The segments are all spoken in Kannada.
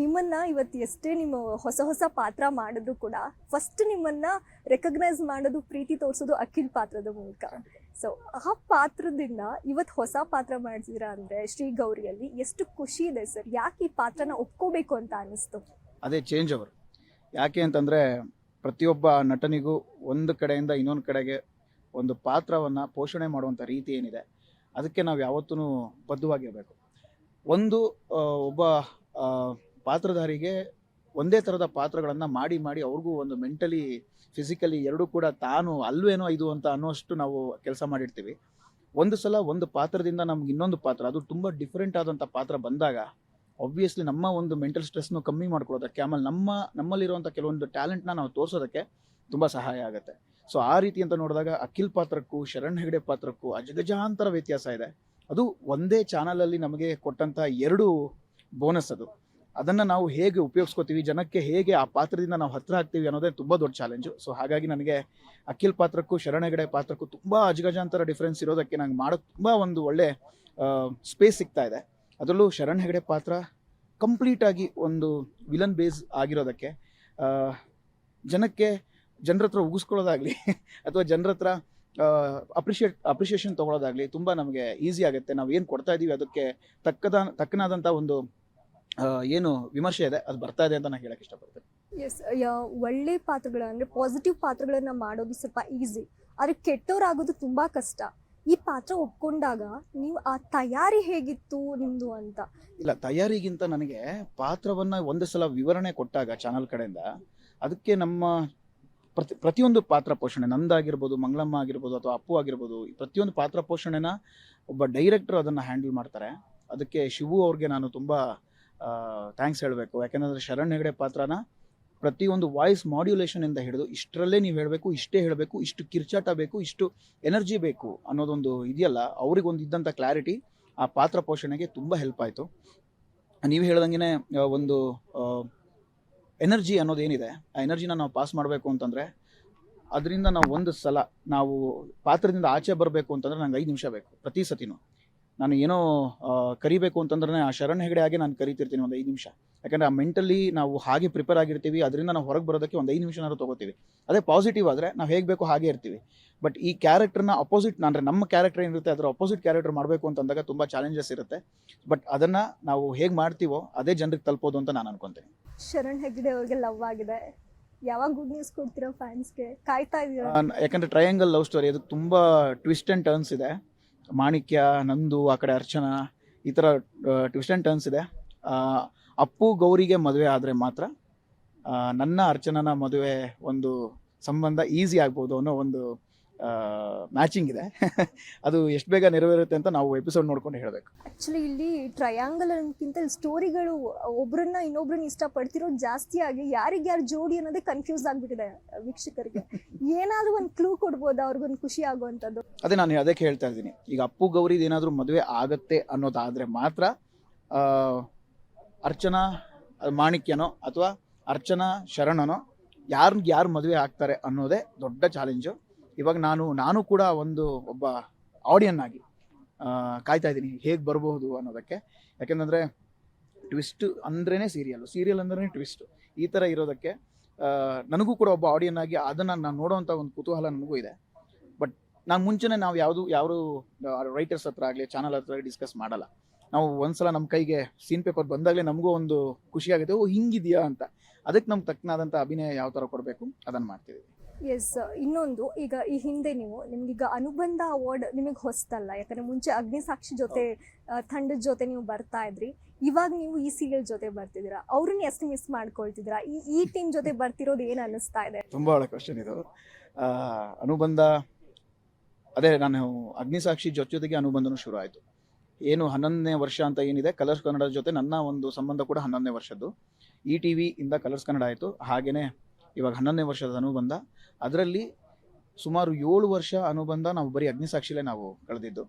ನಿಮ್ಮನ್ನ ಇವತ್ತು ಎಷ್ಟೇ ನಿಮ್ಮ ಹೊಸ ಹೊಸ ಪಾತ್ರ ಮಾಡಿದ್ರು ಕೂಡ ಫಸ್ಟ್ ನಿಮ್ಮನ್ನ ರೆಕಗ್ನೈಸ್ ಮಾಡೋದು, ಪ್ರೀತಿ ತೋರಿಸೋದು ಅಖಿಲ್ ಪಾತ್ರದ ಮೂಲಕ. ಸೊ ಆ ಪಾತ್ರದಿಂದ ಇವತ್ತು ಹೊಸ ಪಾತ್ರ ಮಾಡಿಸಿದ್ರ ಅಂದ್ರೆ ಶ್ರೀ ಗೌರಿಯಲ್ಲಿ ಎಷ್ಟು ಖುಷಿ ಇದೆ ಸರ್. ಯಾಕೆ ಈ ಪಾತ್ರನ ಒಪ್ಕೋಬೇಕು ಅಂತ ಅನಿಸ್ತು ಅದೇ ಚೇಂಜ್ ಅವರು. ಯಾಕೆ ಅಂತಂದರೆ ಪ್ರತಿಯೊಬ್ಬ ನಟನಿಗೂ ಒಂದು ಕಡೆಯಿಂದ ಇನ್ನೊಂದು ಕಡೆಗೆ ಒಂದು ಪಾತ್ರವನ್ನು ಪೋಷಣೆ ಮಾಡುವಂಥ ರೀತಿ ಏನಿದೆ, ಅದಕ್ಕೆ ನಾವು ಯಾವತ್ತೂ ಬದ್ಧವಾಗಿರಬೇಕು. ಒಂದು ಒಬ್ಬ ಪಾತ್ರಧಾರಿಗೆ ಒಂದೇ ಥರದ ಪಾತ್ರಗಳನ್ನು ಮಾಡಿ ಮಾಡಿ ಅವ್ರಿಗೂ ಒಂದು ಮೆಂಟಲಿ ಫಿಸಿಕಲಿ ಎರಡೂ ಕೂಡ ತಾನು ಅಲ್ವೇನೋ ಇದು ಅಂತ ಅನ್ನೋಷ್ಟು ನಾವು ಕೆಲಸ ಮಾಡಿರ್ತೀವಿ. ಒಂದು ಸಲ ಒಂದು ಪಾತ್ರದಿಂದ ನಮ್ಗೆ ಇನ್ನೊಂದು ಪಾತ್ರ, ಅದು ತುಂಬ ಡಿಫ್ರೆಂಟ್ ಆದಂಥ ಪಾತ್ರ ಬಂದಾಗ ಆಬ್ವಿಯಸ್ಲಿ ನಮ್ಮ ಒಂದು ಮೆಂಟಲ್ ಸ್ಟ್ರೆಸ್ನು ಕಮ್ಮಿ ಮಾಡ್ಕೊಳ್ಳೋದಕ್ಕೆ, ಆಮೇಲೆ ನಮ್ಮ ನಮ್ಮಲ್ಲಿರುವಂಥ ಕೆಲವೊಂದು ಟ್ಯಾಲೆಂಟ್ನ ನಾವು ತೋರಿಸೋದಕ್ಕೆ ತುಂಬ ಸಹಾಯ ಆಗುತ್ತೆ. ಸೊ ಆ ರೀತಿ ಅಂತ ನೋಡಿದಾಗ ಅಖಿಲ್ ಪಾತ್ರಕ್ಕೂ, ಶರಣ್ ಹೆಗಡೆ ಪಾತ್ರಕ್ಕೂ ಅಜಗಜಾಂತರ ವ್ಯತ್ಯಾಸ ಇದೆ. ಅದು ಒಂದೇ ಚಾನಲಲ್ಲಿ ನಮಗೆ ಕೊಟ್ಟಂಥ ಎರಡು ಬೋನಸ್ ಅದು. ಅದನ್ನು ನಾವು ಹೇಗೆ ಉಪಯೋಗಿಸ್ಕೋತೀವಿ, ಜನಕ್ಕೆ ಹೇಗೆ ಆ ಪಾತ್ರದಿಂದ ನಾವು ಹತ್ತಿರ ಆಗ್ತೀವಿ ಅನ್ನೋದೇ ತುಂಬ ದೊಡ್ಡ ಚಾಲೆಂಜು ಸೊ ಹಾಗಾಗಿ ನನಗೆ ಅಖಿಲ್ ಪಾತ್ರಕ್ಕೂ ಶರಣೆಗಡೆ ಪಾತ್ರಕ್ಕೂ ತುಂಬ ಅಜಗಜಾಂತರ ಡಿಫ್ರೆನ್ಸ್ ಇರೋದಕ್ಕೆ ನಂಗೆ ಮಾಡೋಕ್ಕೆ ತುಂಬ ಒಂದು ಒಳ್ಳೆ ಸ್ಪೇಸ್ ಸಿಗ್ತಾ ಇದೆ. ಅದರಲ್ಲೂ ಶರಣ್ ಹೆಗಡೆ ಪಾತ್ರ ಕಂಪ್ಲೀಟಾಗಿ ಒಂದು ವಿಲನ್ ಬೇಸ್ ಆಗಿರೋದಕ್ಕೆ ಜನಕ್ಕೆ ಜನರ ಹತ್ರ ಉಗಿಸ್ಕೊಳ್ಳೋದಾಗಲಿ ಅಥವಾ ಜನರ ಹತ್ರ ಅಪ್ರಿಷಿಯೇಟ್ ಅಪ್ರಿಷಿಯೇಷನ್ ತೊಗೊಳೋದಾಗಲಿ ತುಂಬ ನಮಗೆ ಈಸಿ ಆಗುತ್ತೆ. ನಾವು ಏನು ಕೊಡ್ತಾ ಇದ್ದೀವಿ ಅದಕ್ಕೆ ತಕ್ಕದ ತಕ್ಕನಾದಂಥ ಒಂದು ಏನು ವಿಮರ್ಶೆ ಇದೆ? ಅದು ಬರ್ತಾ ಇದೆ ಅಂತ ನಾನು ಹೇಳಕ್ ಇಷ್ಟಪಡ್ತೇನೆ. ಎಸ್ ಒಳ್ಳೆ ಪಾತ್ರಗಳು ಅಂದ್ರೆ ಪಾಸಿಟಿವ್ ಪಾತ್ರಗಳನ್ನ ಮಾಡೋದು ಸ್ವಲ್ಪ ಈಸಿ ಆದ್ರೆ ಕೆಟ್ಟವರಾಗೋದು ತುಂಬಾ ಕಷ್ಟ. ಈ ಪಾತ್ರ ಒಪ್ಕೊಂಡಾಗ ನೀವು ಆ ತಯಾರಿ ಹೇಗಿತ್ತು ನಿಮ್ದು ಅಂತ? ಇಲ್ಲ ತಯಾರಿಗಿಂತ ನನಗೆ ಪಾತ್ರವನ್ನು ಒಂದು ಸಲ ವಿವರಣೆ ಕೊಟ್ಟಾಗ ಚಾನಲ್ ಕಡೆಯಿಂದ ಅದಕ್ಕೆ ನಮ್ಮ ಪ್ರತಿ ಪ್ರತಿಯೊಂದು ಪಾತ್ರ ಪೋಷಣೆ ನಂದಾಗಿರ್ಬೋದು ಮಂಗಳಮ್ಮ ಆಗಿರ್ಬೋದು ಅಥವಾ ಅಪ್ಪು ಆಗಿರ್ಬೋದು ಈ ಪ್ರತಿಯೊಂದು ಪಾತ್ರ ಪೋಷಣೆನ ಒಬ್ಬ ಡೈರೆಕ್ಟರ್ ಅದನ್ನು ಹ್ಯಾಂಡಲ್ ಮಾಡ್ತಾರೆ. ಅದಕ್ಕೆ ಶಿವು ಅವ್ರಿಗೆ ನಾನು ತುಂಬ ಥ್ಯಾಂಕ್ಸ್ ಹೇಳಬೇಕು. ಯಾಕೆಂದರೆ ಶರಣ್ ಹೆಗಡೆ ಪಾತ್ರನ ಪ್ರತಿಯೊಂದು ವಾಯ್ಸ್ ಮಾಡ್ಯುಲೇಷನಿಂದ ಹಿಡಿದು ಇಷ್ಟರಲ್ಲೇ ನೀವು ಹೇಳಬೇಕು, ಇಷ್ಟೇ ಹೇಳಬೇಕು, ಇಷ್ಟು ಕಿರ್ಚಾಟ ಬೇಕು, ಇಷ್ಟು ಎನರ್ಜಿ ಬೇಕು ಅನ್ನೋದೊಂದು ಇದೆಯಲ್ಲ ಅವ್ರಿಗೊಂದು ಇದ್ದಂಥ ಕ್ಲಾರಿಟಿ ಆ ಪಾತ್ರ ಪೋಷಣೆಗೆ ತುಂಬ ಹೆಲ್ಪ್ ಆಯಿತು. ನೀವು ಹೇಳ್ದಂಗೆ ಒಂದು ಎನರ್ಜಿ ಅನ್ನೋದೇನಿದೆ ಆ ಎನರ್ಜಿನ ನಾವು ಪಾಸ್ ಮಾಡಬೇಕು ಅಂತಂದರೆ ಅದರಿಂದ ನಾವು ಒಂದು ಸಲ ನಾವು ಪಾತ್ರದಿಂದ ಆಚೆ ಬರಬೇಕು ಅಂತಂದರೆ ನಂಗೆ ಐದು ನಿಮಿಷ ಬೇಕು ಪ್ರತಿ ಸತಿನೂ. ನಾನು ಏನೋ ಕರಿಬೇಕು ಅಂತಂದ್ರೆ ಆ ಶರಣ್ ಹೆಗಡೆ ಆಗಿ ನಾನು ಕರಿತಿರ್ತೀನಿ ಒಂದು ಐದು ನಿಮಿಷ. ಯಾಕಂದರೆ ಆ ಮೆಂಟಲಿ ನಾವು ಹಾಗೆ ಪ್ರಿಪೇರ್ ಆಗಿರ್ತೀವಿ ಅದರಿಂದ ನಾವು ಹೊರಗೆ ಬರೋದಕ್ಕೆ ಒಂದು ಐದು ನಿಮಿಷನಾದ್ರು ತೊಗೋತೀವಿ. ಅದೇ ಪಾಸಿಟಿವ್ ಆದರೆ ನಾವು ಹೇಗೆ ಬೇಕೋ ಹಾಗೆ ಇರ್ತೀವಿ. ಬಟ್ ಈ ಕ್ಯಾರೆಕ್ಟರ್ನ ಅಪೋಸಿಟ್ ಅಂದರೆ ನಮ್ಮ ಕ್ಯಾರೆಕ್ಟರ್ ಏನಿರುತ್ತೆ ಅದರ ಅಪೋಸಿಟ್ ಕ್ಯಾರೆಕ್ಟರ್ ಮಾಡಬೇಕು ಅಂತಂದಾಗ ತುಂಬ ಚಾಲೆಂಜಸ್ ಇರುತ್ತೆ. ಬಟ್ ಅದನ್ನು ನಾವು ಹೇಗೆ ಮಾಡ್ತೀವೋ ಅದೇ ಜನರಿಗೆ ತಲುಪೋದು ಅಂತ ನಾನು ಅನ್ಕೊತೀನಿ. ಶರಣ್ ಹೆಗ್ಡೆ ಅವ್ರಿಗೆ ಲವ್ ಆಗಿದೆ. ಯಾವಾಗ ಗುಡ್ ನ್ಯೂಸ್ ಕೊಡ್ತೀರಾ ಫ್ಯಾನ್ಸ್ಗೆ ಕಾಯ್ತಾ ಇದೀರಾ? ಯಾಕಂದ್ರೆ ಟ್ರಯಾಂಗಲ್ ಲವ್ ಸ್ಟೋರಿ ಅದು ತುಂಬ ಟ್ವಿಸ್ಟ್ ಆ್ಯಂಡ್ ಟರ್ನ್ಸ್ ಇದೆ. ಮಾಣಿಕ್ಯ, ನಂದು, ಆ ಕಡೆ ಅರ್ಚನಾ, ಈ ಥರ ಟ್ವಿಸ್ಟ್ ಆ್ಯಂಡ್ ಟರ್ನ್ಸ್ ಇದೆ. ಅಪ್ಪು ಗೌರಿಗೆ ಮದುವೆ ಆದರೆ ಮಾತ್ರ ನನ್ನ ಅರ್ಚನನ ಮದುವೆ ಒಂದು ಸಂಬಂಧ ಈಸಿ ಆಗ್ಬೋದು ಅನ್ನೋ ಒಂದು ಮ್ಯಾಚಿಂಗ್ ಇದೆ. ಅದು ಎಷ್ಟು ಬೇಗ ನೆರವೇರುತ್ತೆ ಅಂತ ನಾವು ಎಪಿಸೋಡ್ ನೋಡ್ಕೊಂಡು ಹೇಳಬೇಕು. ಆಕ್ಚುಲಿ ಇಲ್ಲಿ ಟ್ರಯಾಂಗಲ್ ಅನ್ನೋಕ್ಕಿಂತ ಇಲ್ಲಿ ಸ್ಟೋರಿಗಳು ಒಬ್ರನ್ನ ಇನ್ನೊಬ್ರನ್ನ ಇಷ್ಟಪಡ್ತಿರೋದು ಜಾಸ್ತಿ ಆಗಿ ಯಾರಿಗೆ ಯಾರು ಜೋಡಿ ಅನ್ನೋದೇ ಕನ್ಫ್ಯೂಸ್ ಆಗಿಬಿಟ್ಟಿದೆ ವೀಕ್ಷಕರಿಗೆ. ಏನಾದರೂ ಒಂದು ಕ್ಲೂ ಕೊಡ್ಬೋದು? ಅವ್ರಿಗೊಂದು ಖುಷಿ ಆಗುವಂಥದ್ದು. ಅದೇ ನಾನು ಅದಕ್ಕೆ ಹೇಳ್ತಾ ಇದ್ದೀನಿ. ಈಗ ಅಪ್ಪು ಗೌರಿದು ಏನಾದರೂ ಮದುವೆ ಆಗತ್ತೆ ಅನ್ನೋದಾದರೆ ಮಾತ್ರ ಅರ್ಚನಾ ಮಾಣಿಕ್ಯನೋ ಅಥವಾ ಅರ್ಚನಾ ಶರಣನೋ ಯಾರಿಗೆ ಯಾರು ಮದುವೆ ಆಗ್ತಾರೆ ಅನ್ನೋದೇ ದೊಡ್ಡ ಚಾಲೆಂಜು ಇವಾಗ ನಾನು ನಾನು ಕೂಡ ಒಂದು ಒಬ್ಬ ಆಡಿಯನ್ ಆಗಿ ಕಾಯ್ತಾ ಇದ್ದೀನಿ. ಹೇಗೆ ಬರಬಹುದು ಅನ್ನೋದಕ್ಕೆ. ಯಾಕೆಂದರೆ ಟ್ವಿಸ್ಟ್ ಅಂದ್ರೇ ಸೀರಿಯಲ್ ಸೀರಿಯಲ್ ಅಂದ್ರೇ ಟ್ವಿಸ್ಟ್ ಈ ಥರ ಇರೋದಕ್ಕೆ ನನಗೂ ಕೂಡ ಒಬ್ಬ ಆಡಿಯನ್ ಆಗಿ ಅದನ್ನು ನಾನು ನೋಡೋವಂಥ ಒಂದು ಕುತೂಹಲ ನನಗೂ ಇದೆ. ಬಟ್ ನಾನು ಮುಂಚೆನೇ ನಾವು ಯಾವುದು ಯಾರು ರೈಟರ್ಸ್ ಹತ್ರ ಆಗಲಿ ಚಾನಲ್ ಹತ್ರ ಡಿಸ್ಕಸ್ ಮಾಡಲ್ಲ. ನಾವು ಒಂದ್ಸಲ ನಮ್ಮ ಕೈಗೆ ಸೀನ್ ಪೇಪರ್ ಬಂದಾಗಲೇ ನಮಗೂ ಒಂದು ಖುಷಿಯಾಗುತ್ತೆ ಓ, ಹಿಂಗಿದೆಯಾ ಅಂತ. ಅದಕ್ಕೆ ನಮ್ಗೆ ತಕ್ಕನಾದಂಥ ಅಭಿನಯ ಯಾವ ಥರ ಕೊಡಬೇಕು, ಅದನ್ನು ಮಾಡ್ತೀವಿ ಎಸ್ ಇನ್ನೊಂದು, ಈಗ ಈ ಹಿಂದೆ ನೀವು ನಿಮ್ಗೀಗ ಅನುಬಂಧ ಅವಾರ್ಡ್ ನಿಮಗೆ ಹೊಸ್ತಲ್ಲ. ಯಾಕಂದ್ರೆ ಮುಂಚೆ ಅಗ್ನಿಸಾಕ್ಷಿ ಜೊತೆ ತಂಡದ ಜೊತೆ ನೀವು ಬರ್ತಾ ಇದ್ರಿ. ಇವಾಗ ನೀವು ಈ ಸೀರಿಯಲ್ ಜೊತೆ ಬರ್ತಿದ್ದೀರಾ? ಅವ್ರನ್ನ ಎಷ್ಟು ಮಿಸ್ ಮಾಡ್ಕೊಳ್ತಿದ್ದೀರಾ? ಈ ಈ ಟೀಮ್ ಜೊತೆ ಬರ್ತಿರೋದು ಏನು ಅನಿಸ್ತಾ ಇದೆ? ತುಂಬ ಒಳ್ಳೆ ಕ್ವಶನ್ ಇದು. ಅನುಬಂಧ, ಅದೇ ನಾನು ಅಗ್ನಿಸಾಕ್ಷಿ ಜೊತೆ ಜೊತೆಗೆ ಅನುಬಂಧನೂ ಶುರು ಆಯಿತು. ಏನು ಹನ್ನೊಂದನೇ ವರ್ಷ ಅಂತ ಏನಿದೆ ಕಲರ್ಸ್ ಕನ್ನಡದ ಜೊತೆ ನನ್ನ ಒಂದು ಸಂಬಂಧ ಕೂಡ ಹನ್ನೊಂದನೇ ವರ್ಷದ್ದು. ಇ ಟಿ ಇಂದ ಕಲರ್ಸ್ ಕನ್ನಡ ಆಯಿತು. ಹಾಗೆಯೇ ಇವಾಗ ಹನ್ನೊಂದನೇ ವರ್ಷದ ಅನುಬಂಧ. ಅದರಲ್ಲಿ ಸುಮಾರು ಏಳು ವರ್ಷ ಅನುಬಂಧ ನಾವು ಬರೀ ಅಗ್ನಿಸಾಕ್ಷಿಲೇ ನಾವು ಕಳೆದಿದ್ದು.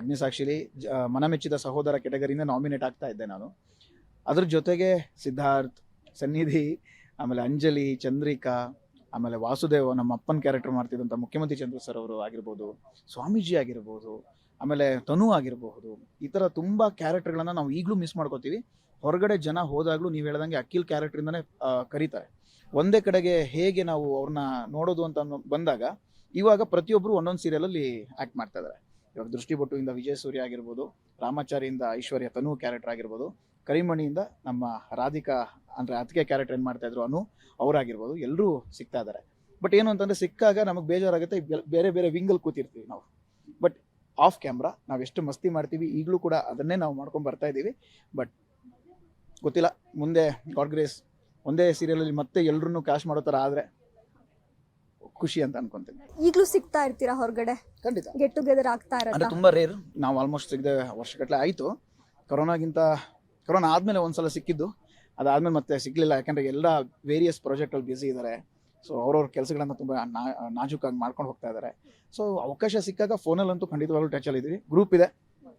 ಅಗ್ನಿಸಾಕ್ಷಿಲಿ ಜ ಮನಮೆಚ್ಚಿದ ಸಹೋದರ ಕೆಟಗರಿಯಿಂದ ನಾಮಿನೇಟ್ ಆಗ್ತಾ ಇದ್ದೆ ನಾನು. ಅದ್ರ ಜೊತೆಗೆ ಸಿದ್ಧಾರ್ಥ್, ಸನ್ನಿಧಿ, ಆಮೇಲೆ ಅಂಜಲಿ, ಚಂದ್ರಿಕಾ, ಆಮೇಲೆ ವಾಸುದೇವ ನಮ್ಮ ಅಪ್ಪನ ಕ್ಯಾರೆಕ್ಟರ್ ಮಾಡ್ತಿದ್ದಂಥ ಮುಖ್ಯಮಂತ್ರಿ ಚಂದ್ರ ಸರ್ ಅವರು ಆಗಿರ್ಬೋದು, ಸ್ವಾಮೀಜಿ ಆಗಿರ್ಬೋದು, ಆಮೇಲೆ ತನು ಆಗಿರಬಹುದು ಈ ಥರ ತುಂಬ ಕ್ಯಾರೆಕ್ಟರ್ಗಳನ್ನು ನಾವು ಈಗಲೂ ಮಿಸ್ ಮಾಡ್ಕೋತೀವಿ. ಹೊರಗಡೆ ಜನ ಹೋದಾಗಲೂ ನೀವು ಹೇಳ್ದಂಗೆ ಅಖಿಲ್ ಕ್ಯಾರೆಕ್ಟ್ರಿಂದನೇ ಕರೀತಾರೆ. ಒಂದೇ ಕಡೆಗೆ ಹೇಗೆ ನಾವು ಅವ್ರನ್ನ ನೋಡೋದು ಅಂತ ಬಂದಾಗ, ಇವಾಗ ಪ್ರತಿಯೊಬ್ಬರು ಒಂದೊಂದು ಸೀರಿಯಲಲ್ಲಿ ಆ್ಯಕ್ಟ್ ಮಾಡ್ತಾ ಇದ್ದಾರೆ ಇವಾಗ ದೃಷ್ಟಿಬೊಟ್ಟುವಿಂದ ವಿಜಯ ಸೂರ್ಯ ಆಗಿರ್ಬೋದು, ರಾಮಾಚಾರಿಯಿಂದ ಐಶ್ವರ್ಯ ತನು ಕ್ಯಾರೆಕ್ಟರ್ ಆಗಿರ್ಬೋದು, ಕರಿಮಣಿಯಿಂದ ನಮ್ಮ ರಾಧಿಕಾ, ಅಂದರೆ ಅದಕ್ಕೆ ಕ್ಯಾರೆಕ್ಟರ್ ಏನು ಮಾಡ್ತಾ ಇದ್ರು ಅನು ಅವರಾಗಿರ್ಬೋದು ಎಲ್ಲರೂ ಸಿಗ್ತಾ ಇದ್ದಾರೆ ಬಟ್ ಏನು ಅಂತಂದರೆ ಸಿಕ್ಕಾಗ ನಮಗೆ ಬೇಜಾರಾಗುತ್ತೆ, ಬೇರೆ ಬೇರೆ ವಿಂಗಲ್ ಕೂತಿರ್ತೀವಿ ನಾವು. ಬಟ್ ಆಫ್ ಕ್ಯಾಮ್ರಾ ನಾವು ಎಷ್ಟು ಮಸ್ತಿ ಮಾಡ್ತೀವಿ, ಈಗಲೂ ಕೂಡ ಅದನ್ನೇ ನಾವು ಮಾಡ್ಕೊಂಡು ಬರ್ತಾ ಇದ್ದೀವಿ ಬಟ್ ಗೊತ್ತಿಲ್ಲ, ಮುಂದೆ ಗಾಡ್ ಗ್ರೇಸ್ ಒಂದೇ ಸೀರಿಯಲಲ್ಲಿ ಮತ್ತೆ ಎಲ್ಲರನ್ನೂ ಕ್ಯಾಶ್ ಮಾಡೋ ಥರ ಆದರೆ ಖುಷಿ ಅಂತ ಅನ್ಕೊಂತೀನಿ. ಈಗಲೂ ಸಿಗ್ತಾ ಇರ್ತೀರಾ ಹೊರಗಡೆ? ಖಂಡಿತ. ಗೆಟ್ ಟುಗೆದರ್ ಆಗ್ತಾ ಅಂದರೆ ಇರತ್ತಾ ತುಂಬ ರೇರ್ ನಾವು ಆಲ್ಮೋಸ್ಟ್ ಸಿಗದೆ ವರ್ಷಗಟ್ಟಲೆ ಆಯಿತು. ಕೊರೋನಾಗಿಂತ ಕೊರೋನಾ ಆದಮೇಲೆ ಒಂದ್ಸಲ ಸಿಕ್ಕಿದ್ದು. ಅದಾದಮೇಲೆ ಮತ್ತೆ ಸಿಗಲಿಲ್ಲ. ಯಾಕಂದರೆ ಎಲ್ಲ ವೇರಿಯಸ್ ಪ್ರಾಜೆಕ್ಟಲ್ಲಿ ಬ್ಯುಸಿ ಇದ್ದಾರೆ ಸೊ ಅವ್ರವ್ರ ಕೆಲಸಗಳನ್ನ ತುಂಬ ನಾಜೂಕಾಗಿ ಮಾಡ್ಕೊಂಡು ಹೋಗ್ತಾ ಇದ್ದಾರೆ ಸೊ ಅವಕಾಶ ಸಿಕ್ಕಾಗ ಫೋನಲ್ಲಂತೂ ಖಂಡಿತವಾಗ್ಲೂ ಟಚಲ್ಲಿ ಇದ್ದೀವಿ ಗ್ರೂಪ್ ಇದೆ.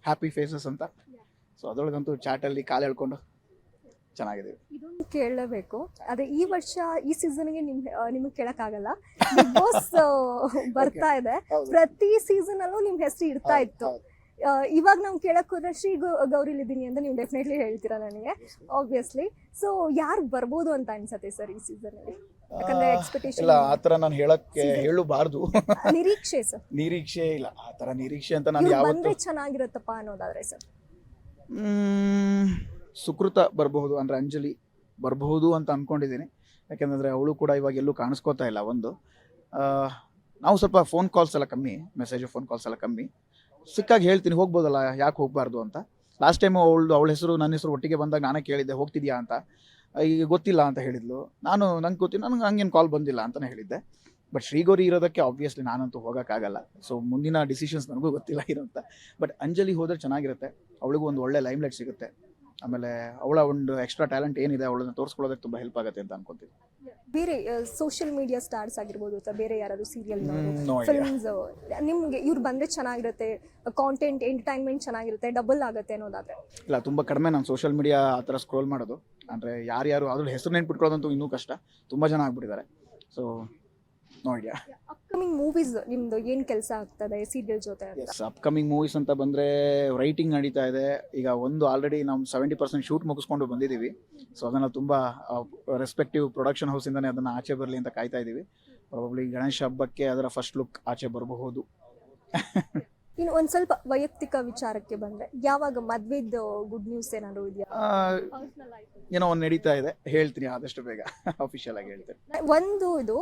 ಹ್ಯಾಪಿ ಫೇಸಸ್ ಅಂತ. ಸೊ ಅದರೊಳಗಂತೂ ಚಾಟಲ್ಲಿ ಕಾಲು ಎಳ್ಕೊಂಡು ಚೆನ್ನಾಗಿದ್ದೀವಿ ಇದೊಂದು ಕೇಳಲೇಬೇಕು ಅದೇ ಈ ವರ್ಷ ಈ ಸೀಸನ್ಗೆ ನಿಮ್ ನಿಮಗೆ ಕೇಳಕ್ಕಾಗಲ್ಲ. ಬಿಗ್ ಬಾಸ್ ಬರ್ತಾ ಇದೆ. ಪ್ರತಿ ಸೀಸನ್ ಅಲ್ಲೂ ನಿಮ್ ಹೆಸರು ಇರ್ತಾ ಇತ್ತು. ಇವಾಗ ನಾವು ಕೇಳಕ್ ಹೋದ್ರೆ ಶ್ರೀ ಗೌರಿಲಿ ಗೌರಿಲಿದ್ದೀನಿ ಅಂತ ನೀವು ಡೆಫಿನೆಟ್ಲಿ ಹೇಳ್ತೀರಾ ನನಗೆ? ಆಬ್ವಿಯಸ್ಲಿ ಸೊ ಯಾರು ಬರ್ಬೋದು ಅಂತ ಅನ್ಸತ್ತೆ ಸರ್ ಈ ಸೀಸನ್ ಅಲ್ಲಿ? ಯಾಕಂದ್ರೆ ಎಕ್ಸ್ಪೆಕ್ಟೇಷನ್ ಇಲ್ಲ ಆ ತರ ನಾನು ಹೇಳಕ್ಕೆ. ಹೇಳಬಾರ್ದು. ನಿರೀಕ್ಷೆ ಸರ್. ನಿರೀಕ್ಷೆ ಇಲ್ಲ. ಆ ಥರ ನಿರೀಕ್ಷೆ ಅಂತ ನಾನು ಯಾವತ್ತೂ ಬಂದ್ರೆ ಚೆನ್ನಾಗಿರುತ್ತಪ್ಪ ಅನ್ನೋದಾದ್ರೆ ಸರ್. ಸುಕೃತ ಬರಬಹುದು, ಅಂದರೆ ಅಂಜಲಿ ಬರಬಹುದು ಅಂತ ಅಂದ್ಕೊಂಡಿದ್ದೀನಿ ಯಾಕೆಂದರೆ ಅವಳು ಕೂಡ ಇವಾಗ ಎಲ್ಲೂ ಕಾಣಿಸ್ಕೋತಾ ಇಲ್ಲ ಒಂದು. ನಾವು ಸ್ವಲ್ಪ ಫೋನ್ ಕಾಲ್ಸ್ ಎಲ್ಲ ಕಮ್ಮಿ ಮೆಸೇಜ್ ಫೋನ್ ಕಾಲ್ಸ್ ಎಲ್ಲ ಕಮ್ಮಿ. ಸಿಕ್ಕಾಗಿ ಹೇಳ್ತೀನಿ, ಹೋಗ್ಬೋದಲ್ಲ, ಯಾಕೆ ಹೋಗಬಾರ್ದು ಅಂತ. ಲಾಸ್ಟ್ ಟೈಮು ಅವಳು ಅವಳ ಹೆಸರು, ನನ್ನ ಹೆಸರು ಒಟ್ಟಿಗೆ ಬಂದಾಗ ನಾನೇ ಕೇಳಿದ್ದೆ, ಹೋಗ್ತಿದ್ಯಾ ಅಂತ. ಈಗ ಗೊತ್ತಿಲ್ಲ ಅಂತ ಹೇಳಿದ್ಲು. ನಾನು ನಂಗೆ ಗೊತ್ತಿಲ್ಲ ನನಗೆ ಹಂಗೇನು ಕಾಲ್ ಬಂದಿಲ್ಲ ಅಂತಲೇ ಹೇಳಿದ್ದೆ. ಬಟ್ ಶ್ರೀಗೌರಿ ಇರೋದಕ್ಕೆ ಆಬ್ವಿಯಸ್ಲಿ ನಾನಂತೂ ಹೋಗೋಕ್ಕಾಗಲ್ಲ. ಸೊ ಮುಂದಿನ ಡಿಸಿಷನ್ಸ್ ನನಗೂ ಗೊತ್ತಿಲ್ಲ ಇರೋಂತ ಬಟ್ ಅಂಜಲಿ ಹೋದರೆ ಚೆನ್ನಾಗಿರುತ್ತೆ. ಅವಳಿಗೂ ಒಂದು ಒಳ್ಳೆ ಲೈಮ್ಲೈಟ್ ಸಿಗುತ್ತೆ. ಆಮೇಲೆ ಅವಳ ಒಂದು ಎಕ್ಸ್ಟ್ರಾ ಟ್ಯಾಲೆಂಟ್ ಏನಿದೆ ಅವಳನ್ನ ತೋರಿಸ್ಕೊಳ್ಳೋದಕ್ಕೆ ತುಂಬ ಹೆಲ್ಪ್ ಆಗುತ್ತೆ ಅಂತ ಅನ್ಕೊಂತೀನಿ. ಬೇರೆ ಸೋಷಿಯಲ್ ಮೀಡಿಯಾ ಸ್ಟಾರ್ಸ್ ಆಗಿರ್ಬೋದು ಅಥವಾ ಬೇರೆ ಯಾರಾದ್ರು ಸೀರಿಯಲ್ ಫಿಲ್ಮ್ಸ್ ನಿಮ್ಗೆ ಇವ್ರು ಬಂದ್ರೆ ಚೆನ್ನಾಗಿರುತ್ತೆ ಕಾಂಟೆಂಟ್ ಎಂಟರ್ಟೈನ್ಮೆಂಟ್ ಚೆನ್ನಾಗಿರುತ್ತೆ ಡಬಲ್ ಆಗುತ್ತೆ ಅನ್ನೋದಾದ್ರೆ. ಇಲ್ಲ ತುಂಬ ಕಡಿಮೆ ನಾನು ಸೋಷಿಯಲ್ ಮೀಡಿಯಾ ಆ ಥರ ಸ್ಕ್ರೋಲ್ ಮಾಡೋದು. ಅಂದರೆ ಯಾರ್ಯಾರು ಅದ್ರ ಹೆಸರು ನೆನ್ಪಿಟ್ಕೊಳ್ಳೋದಂತೂ ಇನ್ನೂ ಕಷ್ಟ. ತುಂಬ ಜನ ಆಗ್ಬಿಟ್ಟಿದ್ದಾರೆ. ಸೊ ಅಪ್ಕಮಿಂಗ್ ಮೂವೀಸ್ ನಿಮ್ದು ಏನ್ ಕೆಲಸ ಆಗ್ತದೆ ಸೀರಿಯಲ್ ಜೊತೆ ಅಂತ? ಎಸ್ ಅಪ್ಕಮಿಂಗ್ ಮೂವೀಸ್ ಅಂತ ಬಂದರೆ ರೈಟಿಂಗ್ ನಡೀತಾ ಇದೆ. ಈಗ ಒಂದು ಆಲ್ರೆಡಿ ನಾವು ಸೆವೆಂಟಿ ಪರ್ಸೆಂಟ್ ಶೂಟ್ ಮುಗಿಸ್ಕೊಂಡು ಬಂದಿದ್ದೀವಿ ಸೊ ಅದನ್ನು ತುಂಬ ರೆಸ್ಪೆಕ್ಟಿವ್ ಪ್ರೊಡಕ್ಷನ್ ಹೌಸಿಂದನೇ ಅದನ್ನು ಆಚೆ ಬರಲಿ ಅಂತ ಕಾಯ್ತಾ ಇದ್ದೀವಿ ಪ್ರಾಬಬ್ಲಿ ಗಣೇಶ ಹಬ್ಬಕ್ಕೆ ಅದರ ಫಸ್ಟ್ ಲುಕ್ ಆಚೆ ಬರಬಹುದು. ಇನ್ನು ಒಂದ್ ಸ್ವಲ್ಪ ವೈಯಕ್ತಿಕ ವಿಚಾರಕ್ಕೆ ಬಂದ್ರೆ ಯಾವಾಗ ಮದ್ವೆದ್ದು ಗುಡ್ ನ್ಯೂಸ್ ಏನಾದ್ರು ಇದೆಯಾ? ಏನೋ ಒಂದು ನಡೀತಾ ಇದೆ. ಹೇಳ್ತೀನಿ ಆದಷ್ಟು ಬೇಗ. ಅಫಿಷಿಯಲ್ ಆಗಿ ಹೇಳ್ತೀನಿ. ಒಂದು ಇದು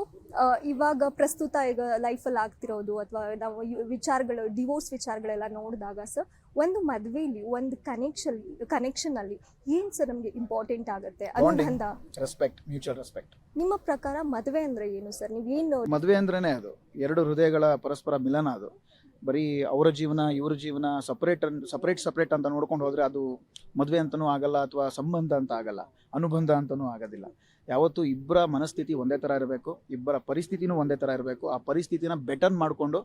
ಇವಾಗ ಪ್ರಸ್ತುತ ಈಗ ಲೈಫಲ್ಲಿ ಆಗ್ತಿರೋದು ಅಥವಾ ನಾವು ವಿಚಾರಗಳು ಡಿವೋರ್ಸ್ ವಿಚಾರಗಳೆಲ್ಲ ನೋಡಿದಾಗ ಸರ್ ಒಂದು ಮದುವೆಯಲ್ಲಿ ಒಂದು ಕನೆಕ್ಷನ್ ಕನೆಕ್ಷನ್ ಅಲ್ಲಿ ಏನ್ ಸರ್ ನಮಗೆ ಇಂಪಾರ್ಟೆಂಟ್ ಆಗುತ್ತೆ. ಅನುಬಂಧ ರೆಸ್ಪೆಕ್ಟ್ ಮ್ಯೂಚುವಲ್ ರೆಸ್ಪೆಕ್ಟ್ ನಿಮ್ಮ ಪ್ರಕಾರ ಮದುವೆ ಅಂದ್ರೆ ಏನು ಸರ್? ನೀವೇನು ಮದುವೆ ಅಂದ್ರೇನೆ ಅದು. ಎರಡು ಹೃದಯಗಳ ಪರಸ್ಪರ ಮಿಲನ ಅದು. ಬರೀ ಅವರ ಜೀವನ ಇವರ ಜೀವನ ಸಪರೇಟ್ ಸಪರೇಟ್ ಸಪ್ರೇಟ್ ಅಂತ ನೋಡ್ಕೊಂಡು ಹೋದ್ರೆ ಅದು ಮದುವೆ ಅಂತನೂ ಆಗಲ್ಲ ಅಥವಾ ಸಂಬಂಧ ಅಂತ ಆಗಲ್ಲ. ಅನುಬಂಧ ಅಂತನೂ ಆಗೋದಿಲ್ಲ. ಯಾವತ್ತೂ ಇಬ್ಬರ ಮನಸ್ಥಿತಿ ಒಂದೇ ಥರ ಇರಬೇಕು ಇಬ್ಬರ ಪರಿಸ್ಥಿತಿನೂ ಒಂದೇ ಥರ ಇರಬೇಕು. ಆ ಪರಿಸ್ಥಿತಿನ ಬೆಟರ್ ಮಾಡಿಕೊಂಡು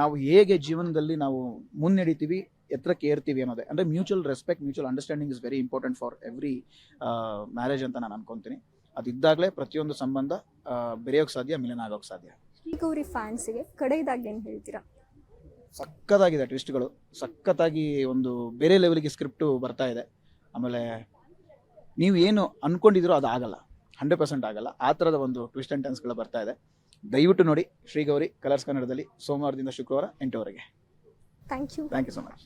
ನಾವು ಹೇಗೆ ಜೀವನದಲ್ಲಿ ನಾವು ಮುನ್ನಡೀತೀವಿ ಎತ್ತರಕ್ಕೆ ಏರ್ತೀವಿ ಅನ್ನೋದೇ. ಅಂದರೆ mutual respect mutual understanding is very important for every marriage ಅಂತ ನಾನು ಅನ್ಕೊತೀನಿ. ಅದಿದ್ದಾಗಲೇ ಪ್ರತಿಯೊಂದು ಸಂಬಂಧ ಬೆರೆಯೋಕ್ಕೆ ಸಾಧ್ಯ ಮಿಲನ ಆಗೋಕ್ಕೆ ಸಾಧ್ಯ. ಶ್ರೀಗೌರಿ ಫ್ಯಾನ್ಸಿಗೆ ಕಡೆಯದಾಗಿ ಏನು ಹೇಳ್ತೀರಾ? ಸಖತ್ತಾಗಿದೆ ಟ್ವಿಸ್ಟ್ಗಳು ಸಖತ್ತಾಗಿ ಒಂದು ಬೇರೆ ಲೆವೆಲ್ಗೆ ಸ್ಕ್ರಿಪ್ಟು ಬರ್ತಾ ಇದೆ. ಆಮೇಲೆ ನೀವು ಏನು ಅನ್ಕೊಂಡಿದ್ದೀರೋ ಅದು ಆಗಲ್ಲ. ಹಂಡ್ರೆಡ್ ಪರ್ಸೆಂಟ್ ಆಗಲ್ಲ. ಆ ಥರದ ಒಂದು ಟ್ವಿಸ್ಟ್ ಆ್ಯಂಡ್ ಟೆನ್ಸ್ಗಳು ಬರ್ತಾ ಇದೆ. ದಯವಿಟ್ಟು ನೋಡಿ ಶ್ರೀಗೌರಿ ಕಲರ್ಸ್ ಕನ್ನಡದಲ್ಲಿ ಸೋಮವಾರದಿಂದ ಶುಕ್ರವಾರ ಎಂಟುವರೆಗೆ. Thank you thank you so much